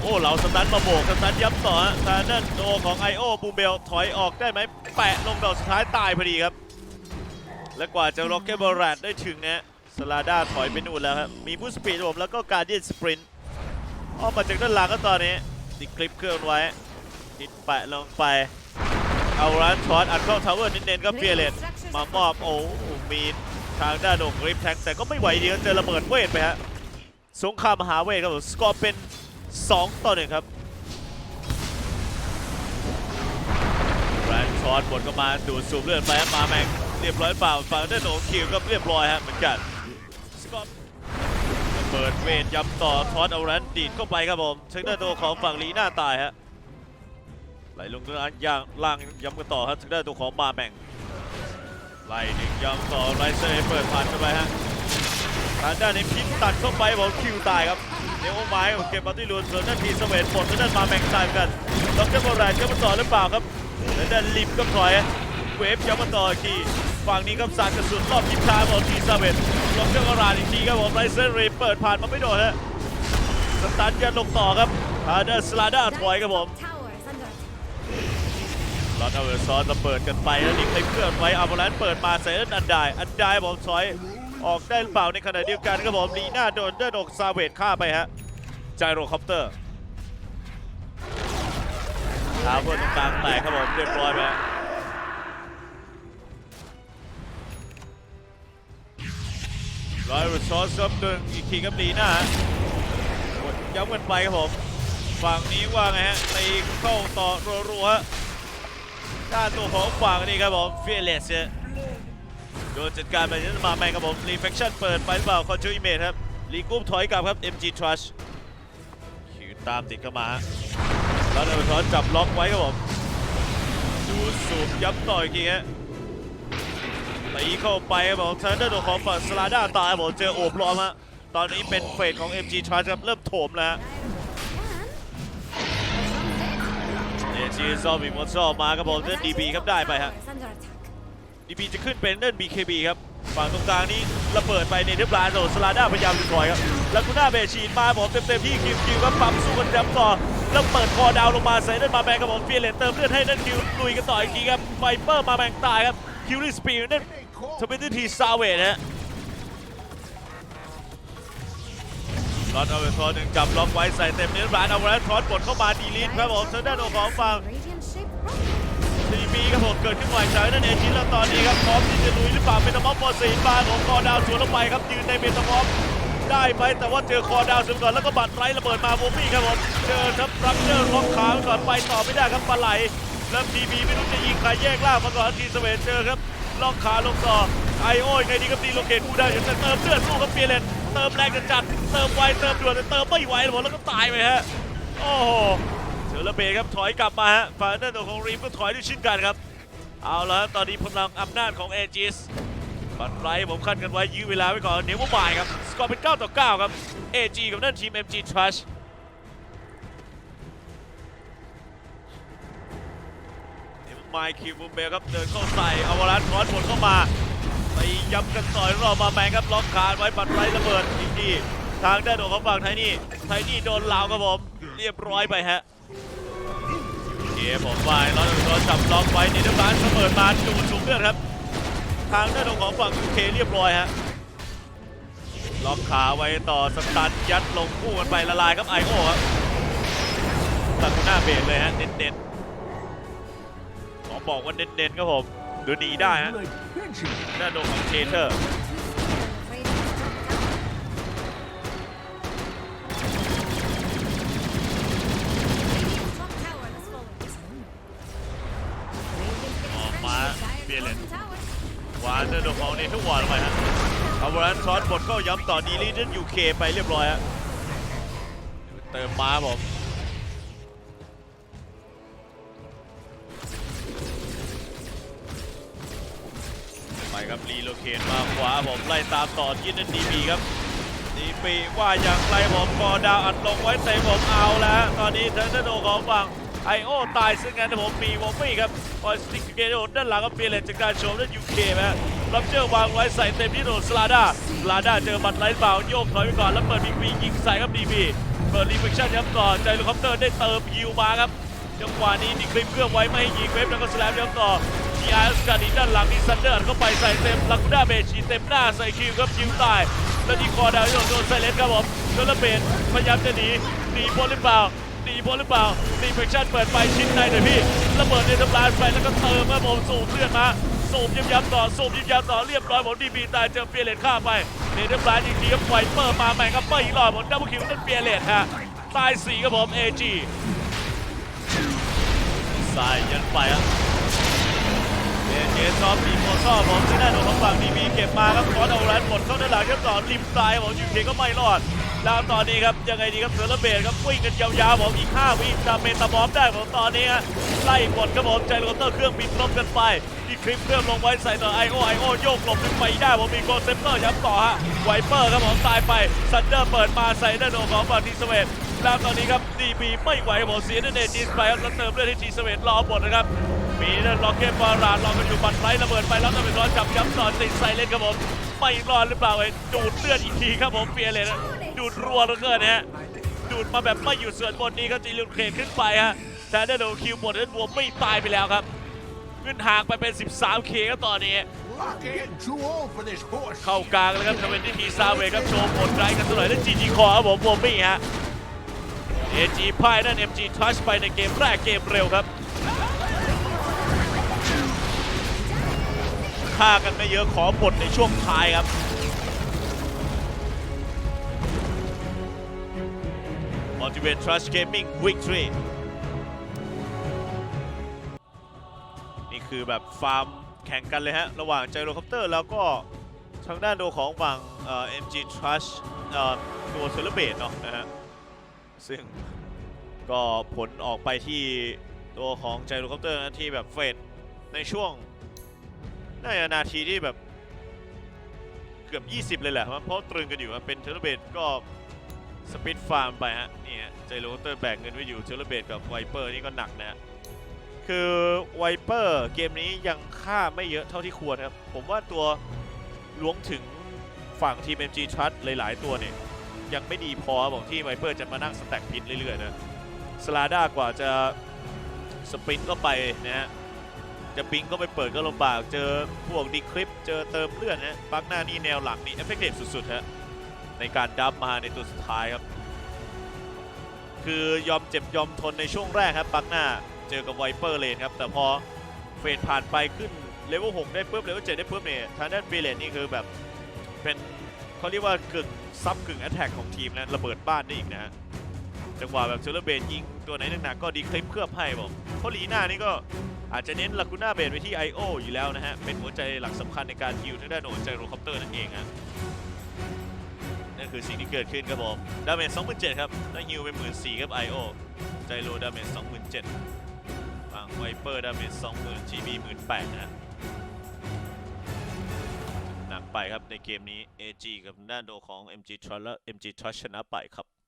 โอ้เราสตันมาโบกสตันย้ำต่อฮะทางด้านโดของไอโอบูมเบลถอยออกได้ไหมแปะลงดอกสุดท้ายตายพอดีครับ และกว่าจะล็อกเก็ตบอลแรดได้ถึงนะสลาด้าถอยไปนู่นแล้วครับ มีผู้สปีดผมแล้วก็การเดียนสปรินต์ออกมาจากด้านหลังก็ตอนนี้ติดคลิปเครื่องไว้ติดแปะลงไปเอาร้านช็อตอัดเข้าทาวเวอร์เน้นๆก็เฟียเลตมามอบโอ้มีทางด้านของกริปแทงแต่ก็ไม่ไหวเดีครับเจอระเบิดเวทไปฮะสงครามมหาเวทครับสกอร์เป็น 2 ต่อ 1 ครับแบรนด์ช็อตบดก็มาดูดสูบเลือดไปมาแม็กเรียบร้อยเปล่าฝั่งด้านขอคิวก็เรียบร้อยฮะเหมือนกันสกอร์ระเบิดเวทย้ำต่อทอดเอาแรนดีดเข้าไปครับผมเช็คด้านตัวของฝั่งลีน่าตายฮะไหลลงด้านย่างล่างย้ำกันต่อครับทางด้านตัวของมาแม็กไล่ดึงย้ำต่อไรเซอร์เปิดผ่านเข้าไปฮะทางด้านนี้พิษตัดเข้าไปบอกคิวตายครับ เดี๋ยวโอ้ไม้เก็บมาที่ลูนส่วนด้านทีสเวตหมดแล้วด้านมาแมงตายกันล็อกเกอร์โบราณจะมาต่อหรือเปล่าครับแล้วด้านลิมก็ถอยเวฟจะมาต่ออีกทีฝั่งนี้ครับสาดกระสุนรอบทิศทางของทีสเวตล็อกเกอร์โบราณอีกทีครับผมไรเซอร์เรเปิดผ่านมาไม่โดนฮะสตาร์ทยันลงต่อครับทางด้านสลาด้าถอยครับผมลอตเอาเวอร์ซอนมาเปิดกันไปแล้วนี่ใครเพื่อนไว้อาร์โบแลนเปิดมาใส่ด้านอันได้อันไดผมถอย ออกได้หรือเปล่าในขณะเดียวกันครับผมลีน่าโดนเดินอกซาเวตฆ่าไปฮะไจโรคอปเตอร์ทาวเวอร์ตรงกลางแตกครับผมเรียบร้อยไปร้อยเวอร์ซอนซับหนึ่งอีกทีครับลีน่าฮะกดย้ำกันไปครับผมฝั่งนี้ว่าไงฮะตีเข้าต่อรัวๆฮะด้านตัวของฝั่งนี่ครับผมเฟียเลส โดนจัดการไปนั้นมาแมงครับผมรีเฟคชั่นเปิดไปหรือเปล่าคอนจูอิเมทครับรีกรุ๊ปถอยกลับครับ MG Trust คิวตามติดเข้ามาแล้วเดวิทอนจับล็อกไว้ครับผมดูสูบยับต่อยอีกทีฮะตีเข้าไปครับผมทางด้านของฝั่งสลาด้าตายครับผมเจอโอบล้อมฮะตอนนี้เป็นเฟสของ MG Trust ครับเริ่มโถมแล้วเอจีซอมอีมอนซอมาครับผมเล่นดีบีครับได้ไปฮะ ดีบีจะขึ้นเป็นเล่น BKB คบีครับฝั่งตรงกลางนี้ระเบิดไปในเทปลาโดสลาด้าพยายามจะถอยครับล้วกุน่าเบชีนมาผมเต็มๆที่คิวคิวครับปั๊มสู้กันย้ำต่อแล้วเปิดคอดาวลงมาใส่เล่นมาแมงครับผมเฟียเลนเติมเลือดให้นั่นคิวลุยกันต่ออีกทีครับไฟเปอร์มาแมงตายครับคิวริสปีนั่นทวินทีซาเวทฮะล็อตเอาเวทอนหนึ่งจับล็อกไว้ใส่เต็มเนื้อร้านเอาไว้ทอนกดเข้ามาดีลิทครับผมทางด้านของฝั่ง rocket. ทีมีครับผมเกิดขึ้นใหม่จนั่นเองชิ้นแล้วตอนนี้ครับพร้อมที่จะลุยหรือเปล่าเป็นตะมอฟฟอร์ซีนมาของคอดาวสวนลงไปครับยืนในเบตะมอฟได้ไหมแต่ว่าเจอคอดาวสวนก่อนแล้วก็บัตรไรระเบิดมาโบมี่ครับผมเจอทับรักเจอล็อกขาไว้ก่อนไปต่อไม่ได้ครับปลาไหลแล้วทีมีไม่รู้จะยิงใครแยกล่างมาก่อนทีสเวนเจอครับล็อกขาลงต่อไอโอ้ยไงดีครับตีโลเกตกูได้จะเติมเลือดสู้กับเปียเลนเติมแรงจะจัดเติมไวเติมด่วนแต่เติมไม่ไหวหมดแล้วก็ตายไปฮะโอ้โห เจอระเบครับถอยกลับมาฮะฝั่งด้านตัวของรีฟก็ถอยด้วยเช่นกันครับ เอาละตอนนี้พลังอำนาจของเอจิสบัตรไรผมคัดกันไว้ยื้อเวลาไว้ก่อนเดี๋ยวว่าบ่ายครับ สกอร์เป็น 9 ต่อ 9 ครับ AG กับนั่นทีม MG Trash เดี๋ยวไมค์คิวบูเบลครับเดินเข้าใส่อวารันทอนผลเข้ามาไปย้ำกันต่อยรอบมาแมงครับล็อกขาไว้บัตรไรระเบิดอีกทีทางด้านของฝั่งไทนี่ไทนี่โดนลาวครับผมเรียบร้อยไปฮะ เกมผมไปแล้วโดนจับล็อกไว้ในน้ำร้านเปิดมาดูดสูงเลือดครับ ทางด้านของฝั่งเคเรียบร้อยฮะล็อกขาไว้ต่อสตันยัดลงคู่กันไปละลายครับไอโอครับตัดหน้าเบรเลยฮะเน้นๆขอบอกว่าเน้นๆครับผมดูหนีได้ฮะด้านโดนของเชเทอร์ บียเลนวานเดอร์โดของเนทุกวันลงไปฮะเอาวรันช็อตบทก็ย้ำต่อดีลีเดนยูเคไปเรียบร้อยฮะเติมมาบผมไปครับรีโลเคทมาขวาผมไล่ตามต่อที่นั่นดีบีครับดีบีว่าอย่างไรผมกอดาวอัดลงไว้เต็มผมเอาแล้ว ตอนนี้เทอร์เนโดของฝั่ง ไอโอตายซึ่งงั้นผมมีวอมมี่ครับคอยสติ๊กเกโดด้านหลังก็เปลี่ยนเลนจากการโชว์นั่นยูเคฮะรับเจอวางไว้ใส่เต็มที่โดนสลาด้าสลาด้าเจอบัตรไลท์เปล่าโยกถอยไปก่อนแล้วเปิดบีบียิงใส่ครับดีบีเปิดรีเฟคชั่นย้ำต่อใจลูคอปเตอร์ได้เติมยิวมาครับจังหวะนี้ดีคลิปเคลื่อไว้ไม่ให้ยิงเวฟแล้วก็สแลมย้ำต่อทีอาร์สกัดอีด้านหลังนี่ซันเดอร์เข้าไปใส่เต็มลากูด้าเบชีเต็มหน้าใส่คิวครับยิวตายแล้วที่คอดาวโยนโดนไซเลนครับผมโดนระเบิดพยายามจะหนีหนีพ้นหรือเปล่า หนีพ้นหรือเปล่ารีเฟคชั่นเปิดไปชิ้นในหน่อยพี่ระเบิดในทำลายไปแล้วก็เติมครับผมสูบเลือดมาสูบย้ำย้ำต่อสูบย้ำย้ำต่อเรียบร้อยผมดีบีตายเจอเปียเลตฆ่าไปเนเธอร์แลนด์อีกทีครับไวเปอร์มาใหม่ครับเปอร์อีกรอบผมดับเบิลคิวต้นเปียเลตฮะตายสี่ครับผมเอจีสายยันไปครับเอเจซอฟทีมโมซอผมที่ได้โดนของฝั่งดีบีเก็บมาครับคอร์ดเอาแรนหมดเข้าด้านหลังครับต่อริมซ้ายผมยูเคก็ไม่รอด แล้วตอนนี้ครับยังไงดีครับเสือระเบิดครับวิ่งกันยาวๆผมอีก5วิจาเมตาบอมได้ผมตอนนี้ฮะไล่หมดครับผมใจโรเตอร์เครื่องบินลบกันไปที่คลิปเครื่องลงไว้ใส่ต่อไอโอไอโอโยกหลบขึ้นไปได้ผมมีโกเซปเตอร์ย้ำต่อฮะไวเปอร์ครับผมตายไปซันเดอร์เปิดมาใส่ด้านโดของฝั่งทีสเวตแล้วตอนนี้ครับดีบีไม่ไหวผมเสียเนจีสไปครับแล้วเติมเลือดที่ทีสเวตรอหมดนะครับมีนั่นล็อกเก็ตบอลรานรอกันอยู่บัตรไฟระเบิดไปแล้วจะเป็นร้อนจับย้ำต่อติดใส่เล่นครับผมไม่รอดหรือเปล่าเอ้ยดูดเลือดอีกทีครับผมเปียเลยนะ ดูดรัวเหลือเกินฮะดูดมาแบบไม่หยุดส่วนบนนี้ครับจีลุนเครนขึ้นไปฮะแต่ได้โดนคิวหมดแล้วบัวไม่ตายไปแล้วครับขึ้นห่างไปเป็น 13K ครับตอนนี้ เข้ากลางแล้วครับทเวนตี้ทีซาเวย์ครับโชว์ผลไรกันสักหน่อยแล้วจีจีคอครับผมบัวมี่ฮะเอจีพ่ายนั่น MG Touch ไปในเกมแรกเกมเร็วครับฆ่ากันไม่เยอะขอผลในช่วงท้ายครับ Motivate Trust Gaming Victory นี่คือแบบฟาร์มแข่งกันเลยฮะ ระหว่างไจโรคอปเตอร์แล้วก็ทางด้านโดของฝั่งเอ่อ MG Trust ตัวเซเลเบตเนาะนะฮะ ซึ่งก็ผลออกไปที่ตัวของไจโรคอปเตอร์นะที่แบบเฟดในช่วงน่าจะนาทีที่แบบเกือบ 20 เลยแหละ เพราะตรึงกันอยู่เป็นเทเลเบตก็ สปิดฟาร์มไปฮะนี่ฮะใจโรเตอร์แบกเงินไว้อยู่เทเลเบตกับไวเปอร์นี่ก็หนักนะฮะคือไวเปอร์เกมนี้ยังฆ่าไม่เยอะเท่าที่ควรครับ ผมว่าตัวล้วงถึงฝั่งทีม MG Trust หลาย ๆ ตัวเนี่ย ยังไม่ดีพอครับผมที่ไวเปอร์จะมานั่งสแต็กพินเรื่อย ๆ นะสลาด้ากว่าจะสปรินก็ไปนะฮะจะบิงก็ไปเปิดก็ลำบาก เจอพวกดีคลิป เจอเติมเลือดนะปักหน้านี่แนวหลังนี่เอฟเฟกตีฟสุด ๆ ฮะ ในการดับมาในตัวสุดท้ายครับ คือยอมเจ็บยอมทนในช่วงแรกครับปักหน้าเจอกับไวเปอร์เลนครับ แต่พอเฟสผ่านไปขึ้นเลเวล6ได้ปุ๊บเลเวล7ได้ปุ๊บเนี่ยทางด้านเบเลนนี่คือแบบเป็นเขาเรียกว่ากึ่งซับกึ่งแอตแทกของทีมนะระเบิดบ้านได้อีกนะฮะจังหวะแบบเซเลเบนยิงตัวไหนหนักๆก็ดีคลิปเคลือบให้บอกเพราะลีน่านี่ก็อาจจะเน้นลากูน่าเบนไว้ที่ I.O. อยู่แล้วนะฮะ เป็นหัวใจหลักสำคัญในการฮิวทางด้านโหนใจโรคอปเตอร์นั่นเองฮะ คือสิ่งที่เกิดขึ้นครับผมดาเมจ27,000ครับได้ฮิวไป14,000ครับ I.O. ใจโลดาเมจ27,000ฝั่งไวเปอร์ดาเมจ20,000 GB 18,000นะหนักไปครับในเกมนี้ AG กับด้านโดของ MG Trust และ MG Trust ชนะไปครับ